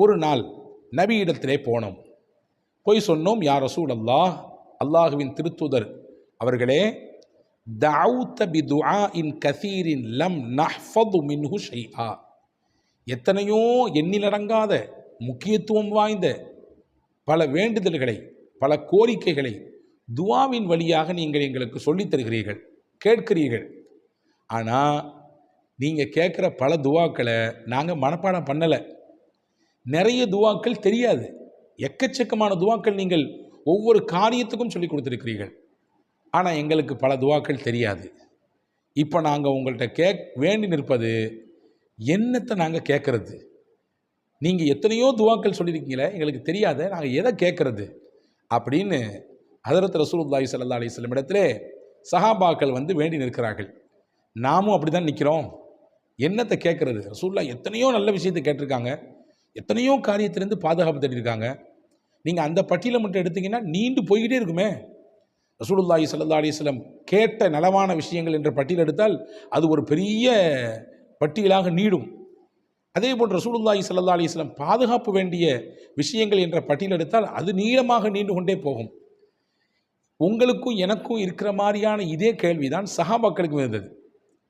ஒரு நாள் நபியிடத்திலே போனோம். போய் சொன்னோம் யார் ரசூல் அல்லாஹ் அல்லாஹுவின் திருத்துதர். அவர்களே தவுத்த பி துஆ இன் கசீரின் லம் நஹ்ஃபது மின்ஹு ஷைஆ. எத்தனையோ எண்ணிலடங்காத முக்கியத்துவம் வாய்ந்த பல வேண்டுதல்களை பல கோரிக்கைகளை துவாவின் வழியாக நீங்கள் எங்களுக்கு சொல்லித் தருகிறீர்கள் கேட்கிறீர்கள். ஆனால் நீங்கள் கேட்குற பல துவாக்களை நாங்கள் மனப்பாடம் பண்ணலை. நிறைய துவாக்கள் தெரியாது. எக்கச்சக்கமான துவாக்கள் நீங்கள் ஒவ்வொரு காரியத்துக்கும் சொல்லி கொடுத்துருக்கிறீர்கள். ஆனால் எங்களுக்கு பல துவாக்கள் தெரியாது. இப்போ நாங்கள் உங்கள்கிட்ட கேக் வேண்டி நிற்பது என்னத்தை நாங்கள் கேட்குறது நீங்கள் எத்தனையோ துவாக்கள் சொல்லியிருக்கீங்களே எங்களுக்கு தெரியாத நாங்கள் எதை கேட்குறது அப்படின்னு ஹதரத் ரசூலுல்லாஹி சல்லா அலைஹி வஸல்லம் இடத்திலே சஹாபாக்கள் வந்து வேண்டி நிற்கிறார்கள். நாமும் அப்படி தான் நிற்கிறோம் என்னத்தை கேட்குறது ரசூல்லா எத்தனையோ நல்ல விஷயத்தை கேட்டிருக்காங்க. எத்தனையோ காரியத்திலேருந்து பாதுகாப்பு தட்டியிருக்காங்க நீங்கள் அந்த பட்டியலை மட்டும் எடுத்தீங்கன்னா நீண்டு போய்கிட்டே இருக்குமே. ரசூலுல்லாஹி சல்லா அலிஸ்லம் கேட்ட நலமான விஷயங்கள் என்ற பட்டியல் எடுத்தால் அது ஒரு பெரிய பட்டியலாக நீடும். அதே போன்று ரசூலுல்லாஹி சல்லா அலிஸ்லம் பாதுகாப்பு வேண்டிய விஷயங்கள் என்ற பட்டியல் எடுத்தால் அது நீளமாக நீண்டு கொண்டே போகும். உங்களுக்கும் எனக்கும் இருக்கிற மாதிரியான இதே கேள்வி தான் சஹாபாக்களுக்கும் இருந்தது.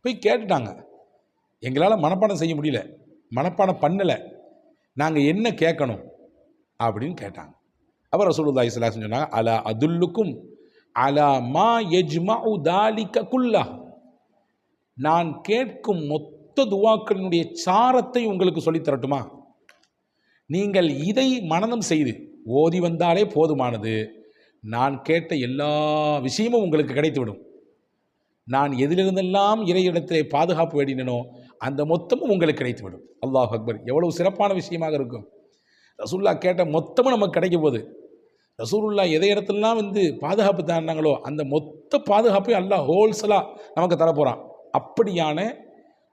போய் கேட்டுட்டாங்க. எங்களால் மனப்பாடம் செய்ய முடியல. மனப்பாடம் பண்ணலை. நாங்கள் என்ன கேட்கணும்? அப்படின்னு கேட்டாங்க. அப்புறம் ரசூலுல்லாஹி இஸ்லாஸ் சொன்னாங்க அலா அதுல்லுக்கும் அலா மா யஜ்மஉ தாலிக குல்லா. நான் கேட்கும் மொத்த துவாக்களினுடைய சாரத்தை உங்களுக்கு சொல்லித் தரட்டுமா? நீங்கள் இதை மனதம் செய்து ஓதி வந்தாலே போதுமானது. நான் கேட்ட எல்லா விஷயமும் உங்களுக்கு கிடைத்துவிடும். நான் எதிலிருந்தெல்லாம் இறையிடத்திலே பாதுகாப்பு வேண்டினோ அந்த மொத்தமும் உங்களுக்கு கிடைத்துவிடும். அல்லாஹ் அக்பர். எவ்வளவு சிறப்பான விஷயமாக இருக்கும். ரசூல்லா கேட்ட மொத்தமும் நமக்கு கிடைக்கும் போது ரசூலுல்லா எதை இடத்துலலாம் வந்து பாதுகாப்பு தாண்டாங்களோ அந்த மொத்த பாதுகாப்பையும் அல்லாஹ் ஹோல்சலாக நமக்கு தரப்போகிறான் அப்படியான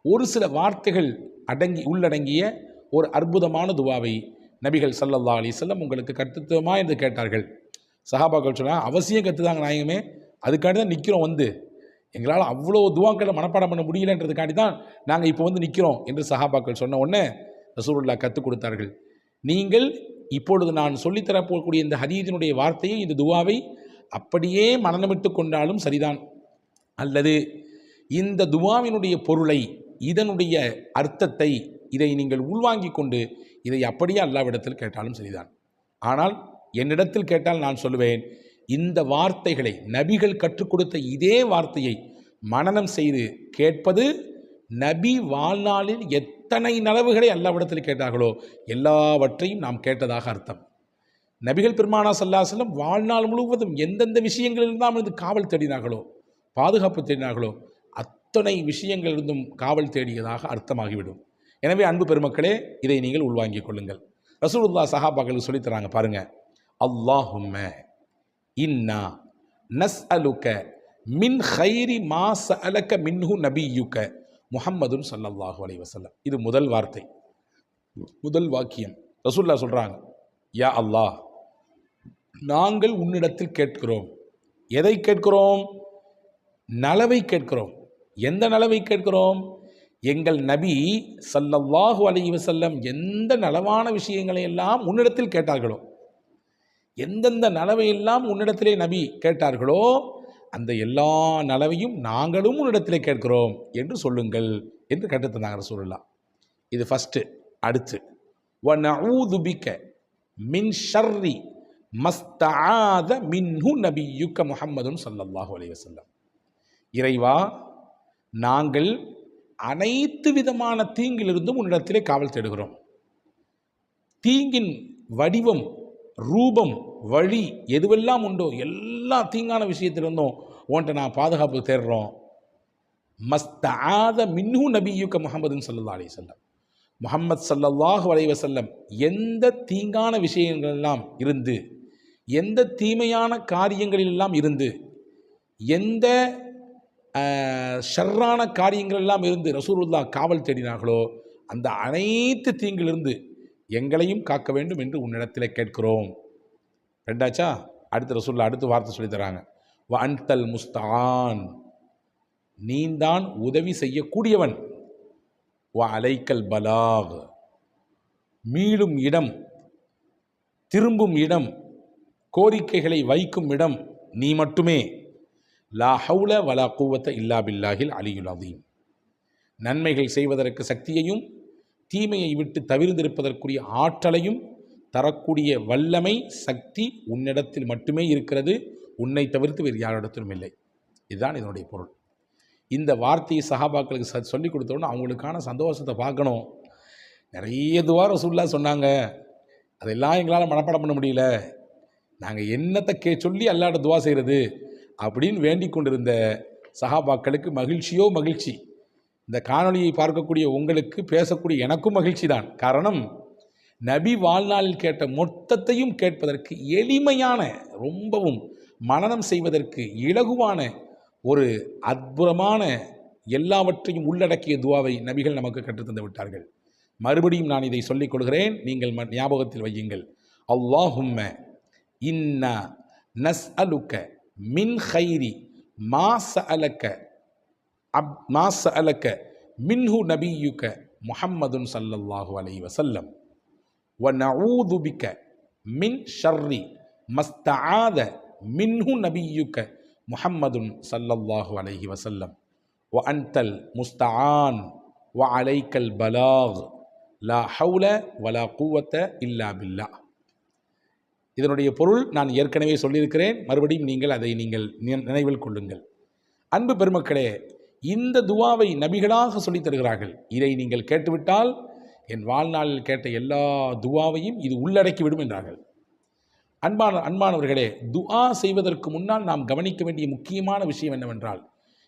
ஒரு சில வார்த்தைகள் அடங்கி உள்ளடங்கிய ஒரு அற்புதமான துவாவை நபிகள் சல்லல்லா அலைஹி வஸல்லம் உங்களுக்கு கற்றுத்துவமா என்று கேட்டார்கள். சஹாபாக்கள் சொன்னால் அவசியம் கற்றுதாங்க நாயகமே. அதுக்காண்டி தான் நிற்கிறோம் வந்து. எங்களால் அவ்வளோ துவாக்களை மனப்பாடம் பண்ண முடியலன்றதுக்காண்டி தான் நாங்கள் இப்போ வந்து நிற்கிறோம் என்று சஹாபாக்கள் சொன்ன உடனே ரசூலுல்லாஹ் கற்றுக் கொடுத்தார்கள். நீங்கள் இப்பொழுது நான் சொல்லித்தரப்போகக்கூடிய இந்த ஹதீதினுடைய வார்த்தையை இந்த துவாவை அப்படியே மனநமிட்டு கொண்டாலும் சரிதான். அல்லது இந்த துவாவினுடைய பொருளை இதனுடைய அர்த்தத்தை இதை நீங்கள் உள்வாங்கி கொண்டு இதை அப்படியே அல்லாவிடத்தில் கேட்டாலும் சரிதான். ஆனால் என்னிடத்தில் கேட்டால் நான் சொல்லுவேன் இந்த வார்த்தைகளை நபிகள் கற்றுக் கொடுத்த இதே வார்த்தையை மனனம் செய்து கேட்பது நபி வாழ்நாளில் எத்தனை நலவுகளை அல்லாவிடத்தில் கேட்டார்களோ எல்லாவற்றையும் நாம் கேட்டதாக அர்த்தம். நபிகள் பெருமானா சல்லாசலம் வாழ்நாள் முழுவதும் எந்தெந்த விஷயங்களிலிருந்தாம் இருந்து காவல் தேடினார்களோ பாதுகாப்பு தேடினார்களோ அத்தனை விஷயங்களிலிருந்தும் காவல் தேடியதாக அர்த்தமாகிவிடும். எனவே அன்பு பெருமக்களே இதை நீங்கள் உள்வாங்கிக் கொள்ளுங்கள். ரசூலுல்லா சஹாபாக்களுக்கு சொல்லித்தராங்க பாருங்கள் பாருங்க அல்லாஹும்ம இன்னா. நஸ் அலுக்க மின் ஹைரி மாச அலக்க மின்ஹு நபியுக்க முஹம்மதுன் சல்லல்லாஹு அலி வசல்லம் இது முதல் வார்த்தை. முதல் வாக்கியம். ரசூல்லா சொல்கிறாங்க யா அல்லாஹ் நாங்கள் உன்னிடத்தில் கேட்கிறோம். எதை கேட்கிறோம்? நலவை கேட்கிறோம். எந்த நலவை கேட்கிறோம்? எங்கள் நபி சல்லல்லாஹு அலி வசல்லம் எந்த நலவான விஷயங்களை எல்லாம் உன்னிடத்தில் கேட்டார்களோ எந்தெந்த நலவையெல்லாம் உன்னிடத்திலே நபி கேட்டார்களோ அந்த எல்லா நலவையும் நாங்களும் உன்னிடத்திலே கேட்கிறோம் என்று சொல்லுங்கள் என்று கற்றுத்தந்தாங்க ரசூலுல்லா இது ஃபஸ்ட்டு அடுத்து. வ நஊது மின் ஷர்ரி மஸ்தாத மின்ஹு நபியுக்க முஹம்மதுன் ஸல்லல்லாஹு அலைஹி இறைவா நாங்கள் அனைத்து விதமான தீங்கிலிருந்தும் உன்னிடத்திலே காவல் தேடுகிறோம். தீங்கின் வடிவம் ரூபம் வழி எதுவெல்லாம் உண்டோ எல்லா தீங்கான விஷயத்திலிருந்தும் உன்ட்ட நான் பாதுகாப்பு தேடுறோம். மஸ்தாத மின்னு நபியுக்க முகமதுன்னு சொல்லலாம் அலி சொல்லம் முகம்மது சல்லல்லாஹு வளைவ செல்லம் எந்த தீங்கான விஷயங்களெல்லாம் இருந்து எந்த தீமையான காரியங்களிலெல்லாம் இருந்து எந்த ஷர்ரான காரியங்கள் எல்லாம் இருந்து ரசூலுல்லா காவல் தேடினார்களோ அந்த அனைத்து தீங்கிலிருந்து எங்களையும் காக்க வேண்டும் என்று உன்னிடத்தில் கேட்கிறோம். ரெண்டாச்சா? அடுத்த ரசூலில் அடுத்த வார்த்தை சொல்லி தராங்க. வ அன்தல் முஸ்தான். நீந்தான் உதவி செய்யக்கூடியவன். வ அலைக்கல் பலாக். மீளும் இடம் திரும்பும் இடம் கோரிக்கைகளை வைக்கும் இடம் நீ மட்டுமே. லா ஹவுல வலா கூவத்த இல்லா பில்லாஹில் அலியுல் அதீம் நன்மைகள் செய்வதற்கு சக்தியையும் தீமையை விட்டு தவிர்ந்திருப்பதற்குரிய ஆற்றலையும் தரக்கூடிய வல்லமை சக்தி உன்னிடத்தில் மட்டுமே இருக்கிறது. உன்னை தவிர்த்து வேறு யாரிடத்திலும் இல்லை. இதுதான் இதனுடைய பொருள். இந்த வார்த்தையை சஹாபாக்களுக்கு ச சொல்லி கொடுத்தோன்னு அவங்களுக்கான சந்தோஷத்தை பார்க்கணும். நிறைய துவா ரசூல்லா சொன்னாங்க. அதெல்லாம் எங்களால் மனப்பாடம் பண்ண முடியல. நாங்கள் என்னத்தை கே சொல்லி அல்லாட துவா செய்கிறது அப்படின்னு வேண்டிக் கொண்டிருந்த சஹாபாக்களுக்கு மகிழ்ச்சியோ மகிழ்ச்சி. இந்த காணொளியை பார்க்கக்கூடிய உங்களுக்கு பேசக்கூடிய எனக்கும் மகிழ்ச்சி தான் காரணம் நபி வாழ்நாளில் கேட்ட மொத்தத்தையும் கேட்பதற்கு எளிமையான ரொம்பவும் மனனம் செய்வதற்கு இலகுவான ஒரு அற்புதமான எல்லாவற்றையும் உள்ளடக்கிய துவாவை நபிகள் நமக்கு கற்றுத்தந்து விட்டார்கள். மறுபடியும் நான் இதை சொல்லிக் கொள்கிறேன். நீங்கள் ம- ஞாபகத்தில் வையுங்கள். அல்லாஹும்ம இன்னா நஸ் அலுக்க மின் ஹைரி மாச அலக்க அப் மாஸ் அலக்க மின்ஹு நபியுக்க முஹம்மதுன் சல்லல்லாஹு அலை வசல்லம் வ நவுதுபிக்க மின் ஷர்ரி மஸ்தாத மின்ஹு நபியுக்க முஹம்மதுன் சல்லல்லாஹு அலைஹி வசல்லம் வ அன்தல் முஸ்தான் வ அலைக்கல் பலாக் லா ஹவுல வலா கூவத்த இல்லா பில்லா. இதனுடைய பொருள் நான் ஏற்கனவே சொல்லியிருக்கிறேன். மறுபடியும் நீங்கள் அதை நீங்கள் நினைவில் கொள்ளுங்கள். அன்பு பெருமக்களே இந்த துவாவை நபிகளாக சொல்லித் தருகிறார்கள். இதை நீங்கள் கேட்டுவிட்டால் என் வாழ்நாளில் கேட்ட எல்லா துவாவையும் இது உள்ளடக்கிவிடும் என்றார்கள். அன்பான அன்பானவர்களே துஆ செய்வதற்கு முன்னால் நாம் கவனிக்க வேண்டிய முக்கியமான விஷயம் என்னவென்றால்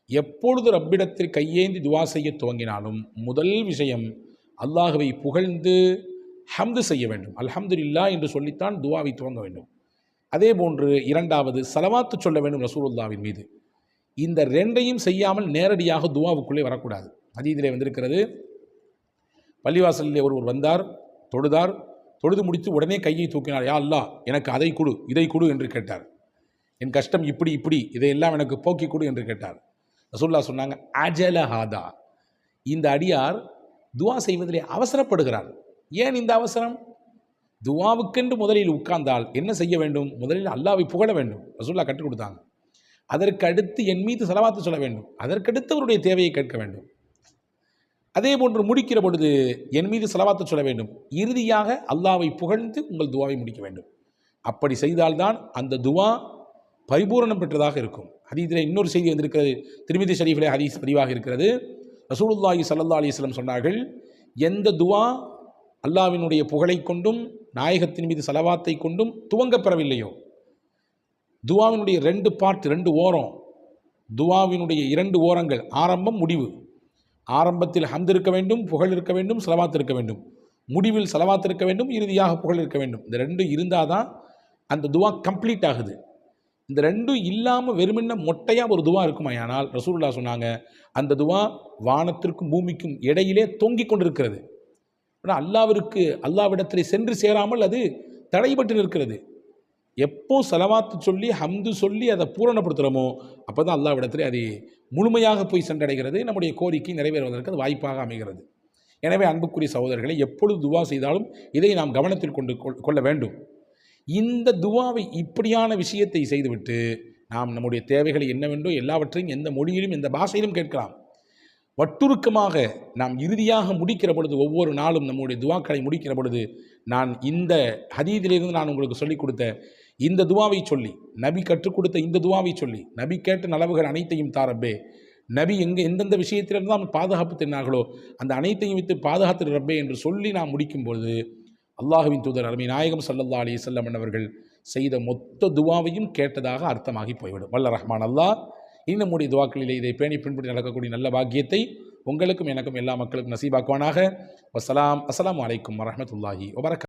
எப்பொழுது ரப்பிடத்தில் கையேந்தி துவா செய்ய துவங்கினாலும் முதல் விஷயம் அல்லாஹுவை புகழ்ந்து ஹம்து செய்ய வேண்டும். அல்ஹம்துலில்லாஹ் என்று சொல்லித்தான் துவாவை துவங்க வேண்டும். அதே போன்று இரண்டாவது சலவாத்து சொல்ல வேண்டும் ரசூலுல்லாவின் மீது. இந்த ரெண்டையும் செய்யாமல் நேரடியாக துவாவுக்குள்ளே வரக்கூடாது. அதீதிலே வந்திருக்கிறது பள்ளிவாசலிலே ஒருவர் வந்தார் தொழுதார் தொழுது முடித்து உடனே கையை தூக்கினார் யா அல்லாஹ் எனக்கு அதை கொடு இதை கொடு என்று கேட்டார். என் கஷ்டம் இப்படி இப்படி இதையெல்லாம் எனக்கு போக்கி கொடு என்று கேட்டார். ரசூல்லா சொன்னாங்க அஜலஹாதா இந்த அடியார் துவா செய்வதிலே அவசரப்படுகிறார். ஏன் இந்த அவசரம்? துவாவுக்கென்று முதலில் உட்கார்ந்தால் என்ன செய்ய வேண்டும்? முதலில் அல்லாவை புகழ வேண்டும். ரசூல்லா கற்றுக் கொடுத்தாங்க. அதற்கடுத்து என் மீது செலவாத்து சொல்ல வேண்டும். அதற்கடுத்து அவருடைய தேவையை கேட்க வேண்டும். அதே போன்று முடிக்கிற பொழுது என் மீது செலவாத்து சொல்ல வேண்டும். இறுதியாக அல்லாவை புகழ்ந்து உங்கள் துவாவை முடிக்க வேண்டும். அப்படி செய்தால்தான் அந்த துவா பரிபூரணம் பெற்றதாக இருக்கும். ஹதீஸில் இன்னொரு செய்தி வந்திருக்கிறது. திருமிதி ஷரீஃபிலே ஹதீஸ் பதிவாக இருக்கிறது. ரசூலுல்லாஹி சல்லா அலைஹி சொன்னார்கள் எந்த துவா அல்லாவினுடைய புகழை கொண்டும் நாயகத்தின் மீது செலவாத்தை கொண்டும் துவங்கப்பெறவில்லையோ துவாவினுடைய ரெண்டு பார்ட் ரெண்டு ஓரம். துவாவினுடைய இரண்டு ஓரங்கள். ஆரம்பம் முடிவு. ஆரம்பத்தில் ஹம்து இருக்க வேண்டும் புகழ் இருக்க வேண்டும் செலவாத்து இருக்க வேண்டும். முடிவில் செலவாத்து இருக்க வேண்டும் இறுதியாக புகழ் இருக்க வேண்டும். இந்த ரெண்டும் இருந்தால் தான் அந்த துவா கம்ப்ளீட் ஆகுது. இந்த ரெண்டும் இல்லாமல் வெறுமென்ன மொட்டையாக ஒரு துவா இருக்குமாயானால் ரசூல்லா சொன்னாங்க அந்த துவா வானத்திற்கும் பூமிக்கும் இடையிலே தொங்கிக் கொண்டிருக்கிறது. ஆனால் அல்லாவிற்கு அல்லாவிடத்தில் சென்று சேராமல் அது தடைபட்டு நிற்கிறது. எப்போ செலவாத்து சொல்லி ஹம்து சொல்லி அதை பூரணப்படுத்துகிறோமோ அப்போ தான் அல்லாவிடத்தில் அது முழுமையாக போய் சென்றடைகிறது. நம்முடைய கோரிக்கை நிறைவேறுவதற்கு அது வாய்ப்பாக அமைகிறது. எனவே அன்புக்குரிய சகோதரர்களை எப்பொழுது துவா செய்தாலும் இதை நாம் கவனத்தில் கொண்டு கொள்ள வேண்டும். இந்த துவாவை இப்படியான விஷயத்தை செய்துவிட்டு நாம் நம்முடைய தேவைகளை என்னவென்றோ எல்லாவற்றையும் எந்த மொழியிலும் எந்த பாஷையிலும் கேட்கலாம். வட்டுருக்கமாக நாம் இறுதியாக முடிக்கிற பொழுது ஒவ்வொரு நாளும் நம்முடைய துவாக்களை முடிக்கிற பொழுது நான் இந்த ஹதீதிலிருந்து நான் உங்களுக்கு சொல்லிக் கொடுத்த இந்த துவாவை சொல்லி நபி கற்றுக் கொடுத்த இந்த துவாவை சொல்லி நபி கேட்ட நலவுகள் அனைத்தையும் தாரப்பே நபி எங்கே எந்தெந்த விஷயத்திலிருந்து நாம் பாதுகாப்பு தின்னார்களோ அந்த அனைத்தையும் வைத்து பாதுகாத்து ரப்பே என்று சொல்லி நாம் முடிக்கும் பொழுது அல்லாஹுவின் தூதர் அருமை நாயகம் சல்லல்லா அலி செல்லம் அவர்கள் செய்த மொத்த துவாவையும் கேட்டதாக அர்த்தமாகி போய்விடும். வல்ல ரஹ்மான் அல்லாஹ் இனி நம்முடைய துவாக்களிலே இதை பேணி பின்பற்றி நடக்கக்கூடிய நல்ல பாக்கியத்தை உங்களுக்கும் எனக்கும் எல்லா மக்களுக்கும் நசீபாக்குவானாக. வசலாம் அஸ்லாம் அலைக்கும் வரமத்துல்லாஹி வபரகாத்துஹு